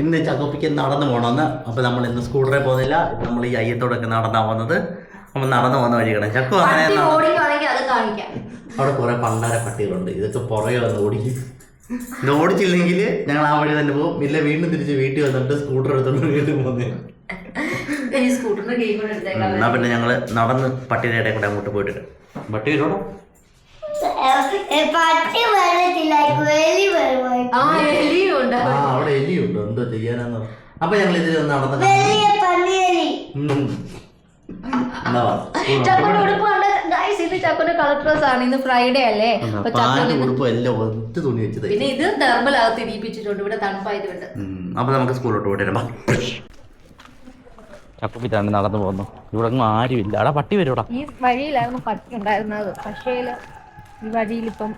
ഇന്ന് ചകപ്പിക്ക് നടന്നു പോകണമെന്ന് അപ്പൊ നമ്മൾ ഇന്ന് സ്കൂട്ടറിൽ പോകുന്നില്ല. നമ്മൾ ഈ അയ്യത്തോടൊക്കെ നടന്നാ പോകുന്നത്. നമ്മൾ നടന്നു പോകുന്ന വഴികളെ ചക്കു അങ്ങനെ അവിടെ കുറെ പണ്ടാര പട്ടികളുണ്ട്. ഇതൊക്കെ പുറകെ വന്ന് ഓടിക്കും ഇത് ഓടിച്ചില്ലെങ്കിൽ ഞങ്ങൾ ആ വഴി തന്നെ പോകും. ഇല്ല വീണ്ടും തിരിച്ച് വീട്ടിൽ വന്നിട്ട് സ്കൂട്ടർ എടുത്തോണ്ട് വീട്ടിൽ പോകുന്നില്ല എന്നാ പിന്നെ ഞങ്ങൾ നടന്ന് പട്ടിയുടെ ഇടയിൽ കൂടെ അങ്ങോട്ട് പോയിട്ട് പട്ടി പട്ടി വെള്ളത്തിലായിരിക്കും എലി വരുമായി ആ എലിയും ഉണ്ട് ആ അവിടെ എലിയുണ്ട്. എന്തോ ചെയ്യാനാന്ന്. അപ്പൊ ഞങ്ങൾ ഇതിൽ നടന്ന വലിയ പന്നിയലി. ഉം. എന്നാ വാ, സ്കൂൾ ചക്കോടെ ഉടുപ്പ് കണ്ട് ഗൈസ് ഇത് ചക്കോടെ കളർ ഡ്രസ് ആണ്. ഇന്ന് ഫ്രൈഡേ അല്ലേ. അപ്പൊ ചക്കോടെ ഉടുപ്പും എല്ലാം ഒറ്റ തുണി വെച്ചത് പിന്നെ ഇത് തെർമലകത്ത് ഇരിപ്പിച്ചിട്ടുണ്ട് ഇവിടെ തണുപ്പായതുകൊണ്ട്. അപ്പൊ നമുക്ക് സ്കൂളിലോട്ട് പോയിട്ട് വരാം. ചക്കുപ്പിറ്റാണ് നടന്നു പോകുന്നു. ഇവിടെ ഒന്നും ആരുമില്ല. അവിടെ പട്ടി വരൂടാ ഈ വഴിയിലായിരുന്നു പട്ടി ഉണ്ടായിരുന്നത്. പക്ഷേ ഈ വഴിയിൽ ഇപ്പം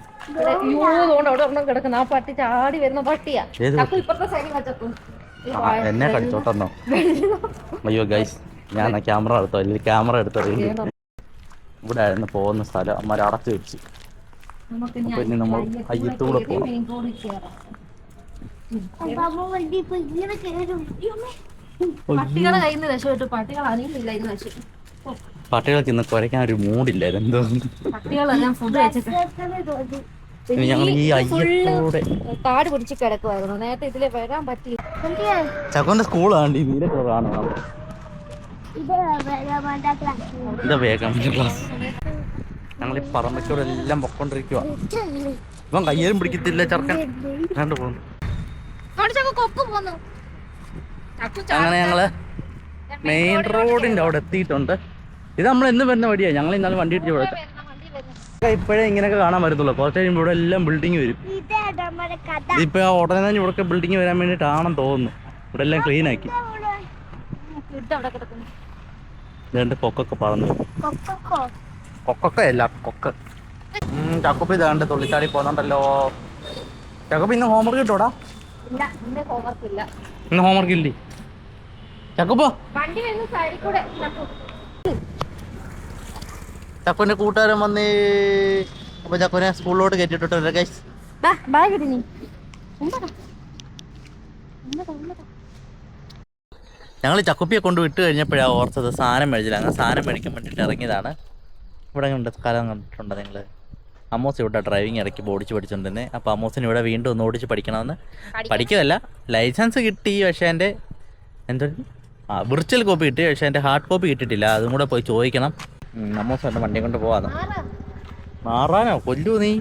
തോണ്ട് അവിടെ ഒരെണ്ണം കിടക്കുന്ന. ആ പട്ടി ചാടി വരുന്ന പട്ടിയാ. ചക്കു ഇപ്പുറത്തെ സൈഡിൽ വെച്ചപ്പോ എന്നെ കടിച്ചോട്ടെന്നോ? അയ്യോ ഗൈസ് ഞാൻ ക്യാമറ എടുത്തോ? അല്ലെങ്കിൽ ക്യാമറ എടുത്തോ? ഇവിടെ ആയിരുന്നു പോകുന്ന സ്ഥലം. അമ്മ അടച്ചു വെച്ച്. പിന്നെ ഇനി നമ്മൾ അയ്യത്തൂടെ പോകും പട്ടികളെ കയ്യിൽ നിന്ന് രക്ഷപ്പെട്ടു. പട്ടികൾ അറിയുന്നില്ല ഇത് രക്ഷപ്പെട്ടു. പട്ടികൾക്ക് ഇന്ന് കുരയ്ക്കാൻ ഒരു മൂടില്ല എന്തോ പട്ടികളെല്ലാം ഫുഡ് ഇനി ഞങ്ങൾ ഈ അയ്യത്തൂടെ കാട് പിടിച്ച് കിടക്കുമായിരുന്നു നേരത്തെ ഇതിലെ വരാൻ പറ്റില്ല ചക്കോന്റെ സ്കൂളാണ്ട് ഈ നീല കളറാണ് ഇത് വേഗം ക്ലാസ് ഞങ്ങൾ ഈ പറമ്പച്ചോടെ എല്ലാം പൊക്കോണ്ടിരിക്കുക ഇവൻ കയ്യേലും പിടിക്കത്തില്ല ചെറുക്കൻ. കണ്ടു പോകുന്നു അങ്ങനെ ഞങ്ങൾ മെയിൻ റോഡിന്റെ അവിടെ എത്തിയിട്ടുണ്ട്. ഇത് നമ്മൾ എന്ന് വരുന്ന വഴിയാ? ഞങ്ങൾ ഇന്നാലും വണ്ടി ഇടിച്ച് ഇവിടെ ഇപ്പോഴേ ഇങ്ങനെയൊക്കെ കാണാൻ പറ്റത്തുള്ളൂ. കുറച്ച് കഴിയുമ്പോൾ ഇവിടെ എല്ലാം ബിൽഡിംഗ് വരും. ഇപ്പൊ ആ ഉടനെ തന്നെ ഇവിടെ ബിൽഡിങ് വരാൻ വേണ്ടിട്ടാണെന്ന് തോന്നുന്നു. ഇവിടെ എല്ലാം ക്ലീൻ ആക്കി. രണ്ട് കൊക്കൊക്കെ പറന്നു. കൊക്കോ കൊക്കൊക്കെ അല്ല കൊക്ക്. ചക്കുപ്പി ഇതാണ്ട് തുള്ളിച്ചാടി പോകുന്നുണ്ടല്ലോ ചക്കുപ്പി ഇന്ന് ഹോംവർക്ക് കിട്ടോടാ? ഇന്ന് ഹോംവർക്ക് ഇല്ലേ. ചക്കുപ്പോ വണ്ടി വരുന്ന സൈഡിൽ കൂടെ ചക്കു ചക്കുവിന്റെ കൂട്ടുകാരൻ വന്ന് അപ്പൊ ചക്കുവിനെ സ്കൂളിലോട്ട് കയറ്റിട്ടുണ്ട് ഗൈസ് ഞങ്ങൾ ചക്കുപ്പിയെ കൊണ്ട് വിട്ട് കഴിഞ്ഞപ്പോഴാണ് ഓർത്തത് സാധനം മേടിച്ചില്ല. അങ്ങനെ സാധനം മേടിക്കാൻ വേണ്ടിയിട്ട് ഇറങ്ങിയതാണ്. ഇവിടെ ഉണ്ട് സ്ഥലം കണ്ടിട്ടുണ്ടോ നിങ്ങൾ അമ്മോസ് ഇവിടെ ഡ്രൈവിംഗ് ഇടയ്ക്ക് ഓടിച്ച് പഠിച്ചിട്ടുണ്ടെന്നെ അപ്പോൾ അമ്മോസിന് ഇവിടെ വീണ്ടും ഒന്ന് ഓടിച്ച് പഠിക്കണമെന്ന്. പഠിക്കുകയല്ല ലൈസൻസ് കിട്ടി പക്ഷേ എന്റെ എന്താ ആ വിർച്വൽ കോപ്പി കിട്ടി പക്ഷേ എന്റെ ഹാർഡ് കോപ്പി കിട്ടിയിട്ടില്ല. അതും കൂടെ പോയി ചോദിക്കണം. ഉം, അമ്മോസ് എന്റെ വണ്ടി കൊണ്ട് പോവാ മാറാനോ? കൊല്ലു നീ.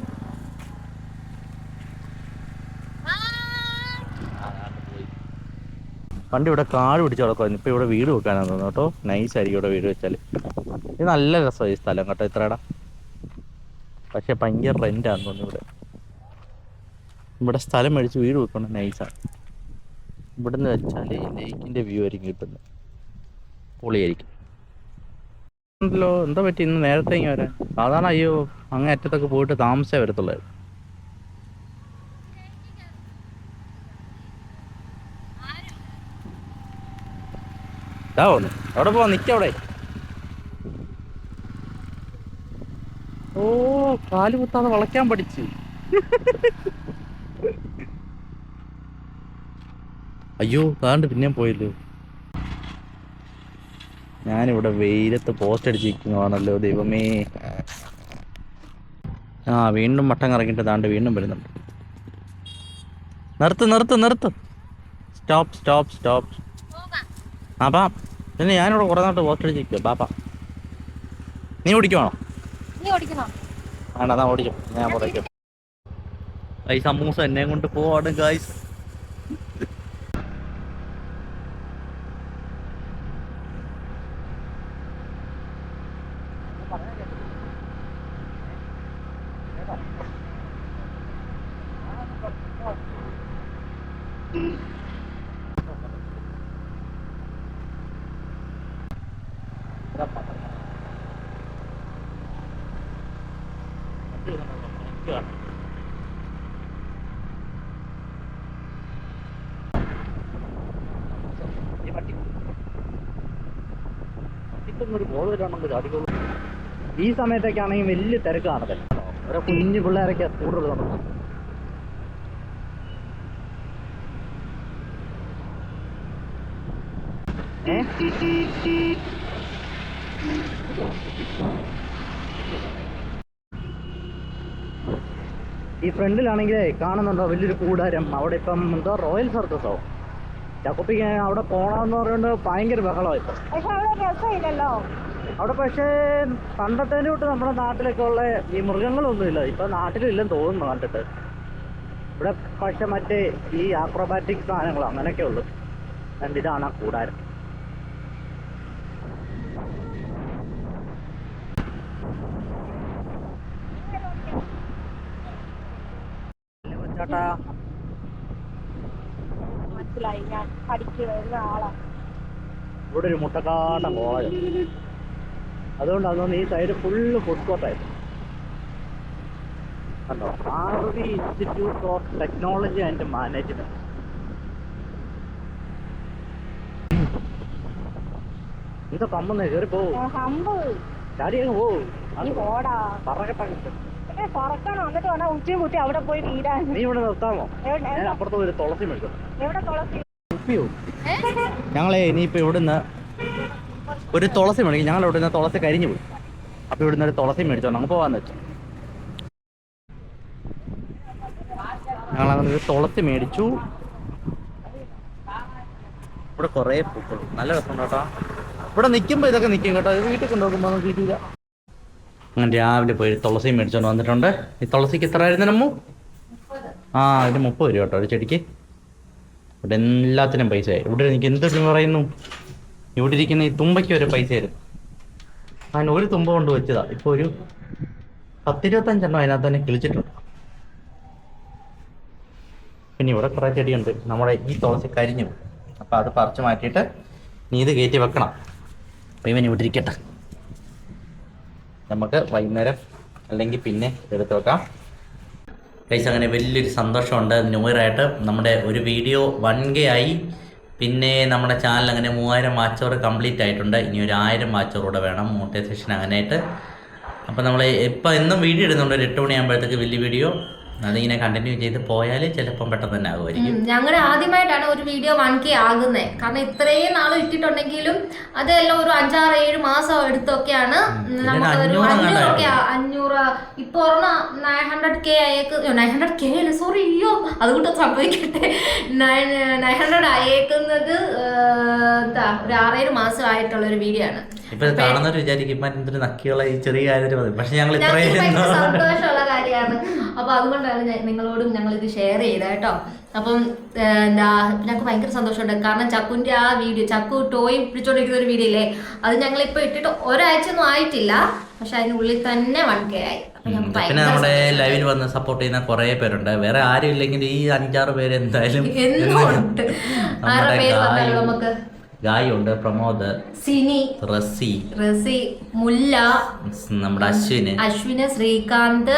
പണ്ട് ഇവിടെ കാട് പിടിച്ച് കിടക്കുമായിരുന്നു ഇപ്പൊ ഇവിടെ വീട് വെക്കാനാണ് തോന്നുന്നു കേട്ടോ. നൈസ് ആയിരിക്കും ഇവിടെ വീട് വെച്ചാൽ ഇത് നല്ല രസമാണ് ഈ സ്ഥലം കേട്ടോ ഇത്രയുടെ പക്ഷെ ഭയങ്കര റെന്റാന്ന് തോന്നുന്നു ഇവിടെ. ഇവിടെ സ്ഥലം മേടിച്ച് വീട് വെക്കണം നൈസാണ് ഇവിടെ നിന്ന് വെച്ചാൽ ലേക്കിന്റെ വ്യൂ ആയിരിക്കും കിട്ടുന്നത്. പൊളിയായിരിക്കും. ഉണ്ടല്ലോ. എന്താ പറ്റി? ഇന്ന് നേരത്തെ ഇങ്ങനെ വരാൻ. സാധാരണ അയ്യോ അങ്ങേ അറ്റത്തൊക്കെ പോയിട്ട് താമസേ വരത്തുള്ളായിരുന്നു അവിടെ പോവാ. നിക്കവിടെ ഓ കാൽ കുത്താതെ വളയ്ക്കാൻ പഠിച്ചു. അയ്യോ താണ്ട് പിന്നെ പോയല്ലോ. ഞാനിവിടെ വെയിലത്ത് പോസ്റ്റ് അടിച്ചിരിക്കുന്നതാണല്ലോ ദൈവമേ. ആ വീണ്ടും മട്ടം കറങ്ങിയിട്ട് താണ്ട് വീണ്ടും വരുന്നുണ്ട്. നിർത്ത് നിർത്ത് നിർത്ത്. Stop stop stop. ആ പാ പിന്നെ ഞാനിവിടെ കുറേ നാട്ട് പോസ്റ്റ് അടിച്ചിരിക്കുക പാപ്പ നീ ഓടിക്കുവാണോ? വേണ്ട എന്നാ ഓടിക്കും. ഞാൻ പറയും ഈ സമൂസ എന്നെ കൊണ്ട് പോവാണ് ഗായ്സ് ഈ സമയത്തൊക്കെ ആണെങ്കിൽ വലിയ തിരക്ക് കാണത്തില്ല ഓരോ കുഞ്ഞു പിള്ളേരൊക്കെ കൂടുതൽ നടന്നു ഈ ഫ്രണ്ടിലാണെങ്കിലേ കാണുന്നുണ്ടോ വലിയൊരു കൂടാരം. അവിടെ ഇപ്പം എന്തോ റോയൽ സർക്കസോ? ചക്കുപ്പിക്ക് അവിടെ പോകണമെന്ന് പറയുന്നത് ഭയങ്കര ബഹളമായി. അവിടെ പക്ഷേ പണ്ടത്തേന്റെ തൊട്ട് നമ്മുടെ നാട്ടിലൊക്കെ ഉള്ള ഈ മൃഗങ്ങളൊന്നുമില്ല. ഇപ്പൊ നാട്ടിലില്ലെന്ന് തോന്നുന്നു കണ്ടിട്ട്. ഇവിടെ പക്ഷെ മറ്റേ ഈ ആക്രോബാറ്റിക് സാധനങ്ങൾ അങ്ങനെയൊക്കെ ഉള്ളു. കണ്ടിതാണ് ആ കൂടാരം. ചേട്ടാ മനസ്സിലായി ഞാൻ പഠിച്ചു വരുന്ന ആളാണ് ഇവിടെ ഒരു മുട്ടക്കാട്ട കോളേജ് അതുകൊണ്ട് അതുകൊണ്ടാണ് ഈ സൈഡ് ഫുള്ള് ഫുഡ് കോർട്ടായിരുന്നു കണ്ടോ? RV institute of technology and management എന്താ കമ്മെന്ന് കയറി പോ ഹമ്പ് ചാടി അങ്ങ് പറക്കണം. എന്നിട്ട് വേണം ഉച്ചയും കുത്തി അവിടെ പോയി വീരാൻ നീ ഇവിടെ നിർത്താമോ? ഞാൻ അപ്പുറത്ത് ഒരു തുളസി മേടിച്ചോ. എവിടെ തുളസി? ഞങ്ങളെ ഇനിയിപ്പോൾ ഇവിടുന്ന് ഒരു തുളസി മേടിക്കും. ഞങ്ങൾ ഇവിടുന്ന് തുളസി കരിഞ്ഞു പോയി. അപ്പൊ ഇവിടുന്ന് ഒരു തുളസി മേടിച്ചോ അങ്ങ് പോവാന്ന് വെച്ചു. ഞങ്ങൾ അങ്ങനെ ഒരു തുളസി മേടിച്ചു. ഇവിടെ കുറേ പൂക്കൾ നല്ല രസമുണ്ട് കേട്ടോ. ഇവിടെ നിൽക്കുമ്പോൾ ഇതൊക്കെ നിൽക്കും കേട്ടോ. ഇത് വീട്ടിൽ കൊണ്ടുപോകുമ്പോൾ ഒന്നും കിട്ടിയില്ല അങ്ങനെ രാവിലെ പോയി തുളസി മേടിച്ചോണ്ട് വന്നിട്ടുണ്ട്. ഈ തുളസിക്ക് എത്ര ആയിരുന്നു നമ്മു ആ അതിന് മുപ്പത് രൂപ കേട്ടോ ഒരു ചെടിക്ക്. ഇവിടെ എല്ലാത്തിനും പൈസ ഇവിടെ എനിക്ക് എന്ത് പറയുന്നു? ഇവിടെ ഇരിക്കുന്ന ഈ തുമ്പയ്ക്ക് ഒരു പൈസ തരും അങ്ങനെ ഒരു തുമ്പ കൊണ്ട് വെച്ചതാ. ഇപ്പൊ ഒരു പത്തിരുപത്തഞ്ചെണ്ണം അതിനകത്ത് തന്നെ കിളിച്ചിട്ടുണ്ട്. പിന്നെ ഇവിടെ കുറെ ചെടിയുണ്ട്. നമ്മുടെ ഈ തുളസി കരിഞ്ഞു. അപ്പോൾ അപ്പൊ അത് പറിച്ചു മാറ്റിയിട്ട് നീ ഇത് കയറ്റി വെക്കണം. അപ്പൊ ഇവൻ ഇവിടെ ഇരിക്കട്ടെ. നമുക്ക് വൈകുന്നേരം അല്ലെങ്കിൽ പിന്നെ എടുത്തു വെക്കാം. ഗൈസ് അങ്ങനെ വലിയൊരു സന്തോഷമുണ്ട്. ന്യൂ ഇയർ നമ്മുടെ ഒരു വീഡിയോ വൺ കെ ആയി പിന്നെ നമ്മുടെ ചാനൽ അങ്ങനെ മൂവായിരം വാച്ചോർ കംപ്ലീറ്റ് ആയിട്ടുണ്ട്. ഇനി ഒരു ആയിരം വാച്ചോർ കൂടെ വേണം മോട്ടിവേഷൻ അങ്ങനെയായിട്ട് അപ്പോൾ നമ്മൾ ഇപ്പം എന്നും വീഡിയോ ഇടുന്നുണ്ട്. ഒരു എട്ട് മണിയാകുമ്പോഴത്തേക്ക് വലിയ വീഡിയോ. അതിങ്ങനെ കണ്ടിന്യൂ ചെയ്ത് പോയാൽ ചിലപ്പം പെട്ടെന്ന് തന്നെ ആകുമായിരിക്കും ഞങ്ങൾ ആദ്യമായിട്ടാണ് ഒരു വീഡിയോ വൺ കെ ആകുന്നത് കാരണം ഇത്രയും നാൾ ഇട്ടിട്ടുണ്ടെങ്കിലും അതെല്ലാം ഒരു അഞ്ചാറ് ഏഴ് മാസം എടുത്തൊക്കെയാണ്. ഒരു അഞ്ഞൂറ് അഞ്ഞൂറൊക്കെ ആ- അഞ്ഞൂറ് ഇപ്പൊ ഒരെണ്ണം നയൻ ഹൺഡ്രഡ് കെ ആയേക്ക്. നയൻ ഹൺഡ്രഡ് കെ അല്ല? സോറി അയ്യോ അതുകൊണ്ട് സംഭവിക്കട്ടെ. നയൻ നയൻ ഹൺഡ്രഡ് ആയേക്കുന്നത് എന്താ ഒരു ആറേഴ് മാസം ആയിട്ടുള്ള ഒരു വീഡിയോ ആണ്. ഇപ്പൊ കാണുന്നവർ വിചാരിക്കും ഇപ്പൊ എന്തൊരു നക്കിയുള്ള ഈ ചെറിയ മതി. പക്ഷെ ഞങ്ങൾ ഇത്രയും സന്തോഷമുള്ള കാര്യമാണ്. അപ്പൊ അതുകൊണ്ടാണ് നിങ്ങളോടും ഞങ്ങൾ ഇത് ഷെയർ ചെയ്തത് കേട്ടോ. അപ്പം എന്താ ഞങ്ങൾക്ക് ഭയങ്കര സന്തോഷമുണ്ട്. കാരണം ചക്കുന്റെ ആ വീഡിയോ ചക്കു ടോയ് പിടിച്ചോണ്ടിരിക്കുന്ന ഒരു വീഡിയോ ഇല്ലേ? അത് ഞങ്ങൾ ഇപ്പൊ ഇട്ടിട്ട് ഒരാഴ്ച ഒന്നും ആയിട്ടില്ല. പക്ഷെ അതിനുള്ളിൽ തന്നെ വൺ കെ ആയി. പിന്നെ നമ്മുടെ ലൈവിൽ വന്ന് സപ്പോർട്ട് ചെയ്യുന്ന കുറെ പേരുണ്ട്. വേറെ ആരും ഇല്ലെങ്കിൽ ഈ അഞ്ചാറ് പേര് എന്തായാലും നമുക്ക് ഗായുണ്ട് പ്രമോദ് സിനി റസി റസി മുല്ല നമ്മുടെ അശ്വിന്. അശ്വിന് ശ്രീകാന്ത്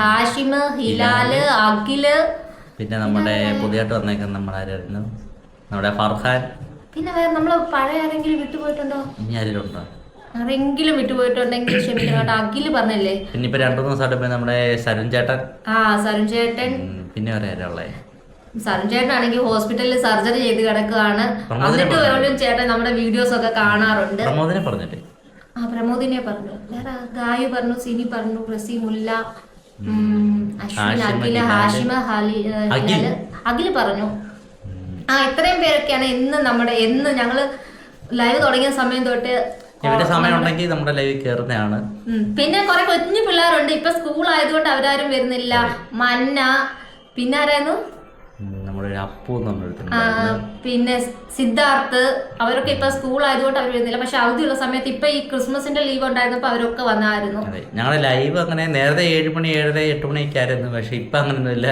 ഹാഷിമ് ഹിലാൽ അഖിൽ. പിന്നെ നമ്മുടെ പുതിയതായിട്ട് വന്നേക്കുന്ന നമ്മുടെ ആരായിരുന്നു നമ്മുടെ ഫർഹാൻ. പിന്നെ വേറെ നമ്മൾ പഴയ ആരെങ്കിലും വിട്ടുപോയിട്ടുണ്ടോ? ഇനി ആരെങ്കിലും ഉണ്ടോ ആരെങ്കിലും വിട്ടുപോയിട്ടുണ്ടെങ്കിൽ ക്ഷമിക്കണം. അഖിൽ പറഞ്ഞല്ലേ? പിന്നെ ഇപ്പൊ രണ്ടു മൂന്ന് ദിവസമായിട്ട് നമ്മുടെ സരുൺ ചേട്ടൻ. ആ സരുൺ ചേട്ടൻ. പിന്നെ ഉള്ളേ? സരുൺ ചേട്ടനാണെങ്കിൽ ഹോസ്പിറ്റലിൽ സർജറി ചെയ്ത് കിടക്കുകയാണ്. എന്നിട്ട് പോലും ചേട്ടൻ നമ്മുടെ വീഡിയോസ് ഒക്കെ കാണാറുണ്ട്. പ്രമോദിനെ പറഞ്ഞിട്ട് ആ പ്രമോദിനെ പറഞ്ഞു. വേറെ ഗായു പറഞ്ഞു സിനി പറഞ്ഞു റസി മുല്ല അശ്വിൻ ഹാഷിമ, ഹാഷിമ ഹാലി അഖിൽ. അഖിൽ പറഞ്ഞു. ആ ഇത്രയും പേരൊക്കെയാണ് ഇന്ന് നമ്മുടെ എന്ന് ഞങ്ങൾ ലൈവ് തുടങ്ങിയ സമയം തൊട്ട് ഇവരുടെ സമയം ഉണ്ടെങ്കിൽ നമ്മുടെ ലൈവിൽ കയറുന്നതാണ്. പിന്നെ കുറെ കുഞ്ഞു പിള്ളേരുണ്ട്. ഇപ്പൊ സ്കൂൾ ആയതുകൊണ്ട് അവരാരും വരുന്നില്ല. മന്ന പിന്നെ ആരായിരുന്നു? ഒരു അപ്പു പിന്നെ സിദ്ധാർത്ഥ് അവരൊക്കെ ഇപ്പൊ സ്കൂൾ ആയതുകൊണ്ട് അവർ വരുന്നില്ല. പക്ഷെ അവധിയുള്ള സമയത്ത് ഇപ്പൊ ഈ ക്രിസ്മസിന്റെ ലീവ് ഉണ്ടായിരുന്നപ്പോ അവരൊക്കെ വന്നായിരുന്നു. അതെ ഞങ്ങളുടെ ലൈവ് അങ്ങനെ നേരത്തെ ഏഴ് മണി ഏഴര എട്ട് മണിയൊക്കെ ആയിരുന്നു. പക്ഷെ ഇപ്പൊ അങ്ങനെയൊന്നുമില്ല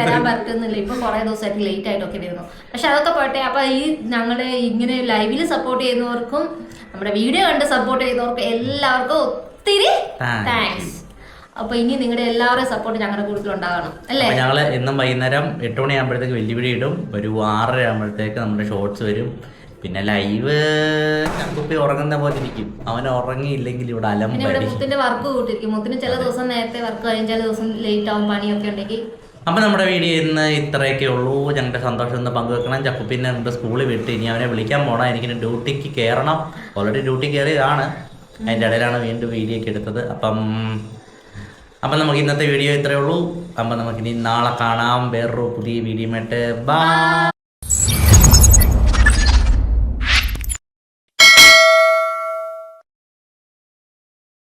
വരാൻ പറ്റുന്നില്ല. ഇപ്പൊ കുറെ ദിവസമായിട്ട് ലേറ്റ് ആയിട്ടൊക്കെ വരുന്നു. പക്ഷെ അതൊക്കെ പോട്ടെ. അപ്പൊ ഈ ഞങ്ങളെ ഇങ്ങനെ ലൈവിൽ സപ്പോർട്ട് ചെയ്യുന്നവർക്കും നമ്മുടെ വീഡിയോ കണ്ട് സപ്പോർട്ട് ചെയ്യുന്നവർക്കും എല്ലാവർക്കും ഒത്തിരി താങ്ക്സ് അപ്പൊ ഇനി നിങ്ങളുടെ എല്ലാവരുടെയും സപ്പോർട്ട് ഞങ്ങളുടെ കൂടുതൽ ഉണ്ടാകണം അല്ലേ? ഞങ്ങൾ ഞങ്ങൾ എന്നും വൈകുന്നേരം എട്ട് മണിയാകുമ്പോഴത്തേക്ക് വെല്ലുവിളി ഇടും. ഒരു ആറര ആകുമ്പോഴത്തേക്ക് നമ്മുടെ ഷോർട്സ് വരും. പിന്നെ ലൈവ് കുപ്പി ഉറങ്ങുന്ന പോലെ ഇരിക്കും. അവൻ ഉറങ്ങിയില്ലെങ്കിൽ ഇവിടെ അലമ്പടി. മുത്തിന്റെ വർക്ക് കൂട്ടിരിക്കും മുത്തിന് ചില ദിവസം നേരത്തെ വർക്ക് കഴിയും ചില ദിവസം ലേറ്റ് ആവും പണിയൊക്കെ ഉണ്ടെങ്കിൽ. അപ്പൊ നമ്മുടെ വീഡിയോ ഇന്ന് ഇത്രയൊക്കെ ഉള്ളൂ. ഞങ്ങളുടെ സന്തോഷം ഒന്ന് പങ്കുവെക്കണം. ചപ്പു പിന്നെ നമ്മുടെ സ്കൂളിൽ വിട്ട് ഇനി അവനെ വിളിക്കാൻ പോണം. എനിക്ക് ഡ്യൂട്ടിക്ക് കയറണം ഓൾറെഡി ഡ്യൂട്ടി കയറിയതാണ് അതിന്റെ ഇടയിലാണ് വീണ്ടും വീഡിയോ ഒക്കെ എടുത്തത്. അപ്പം അപ്പം നമുക്ക് ഇന്നത്തെ വീഡിയോ ഇത്രയേ ഉള്ളൂ. അപ്പം നമുക്കിനി നാളെ കാണാം. വേറൊരു പുതിയ വീഡിയോ ആയിട്ട് ബാ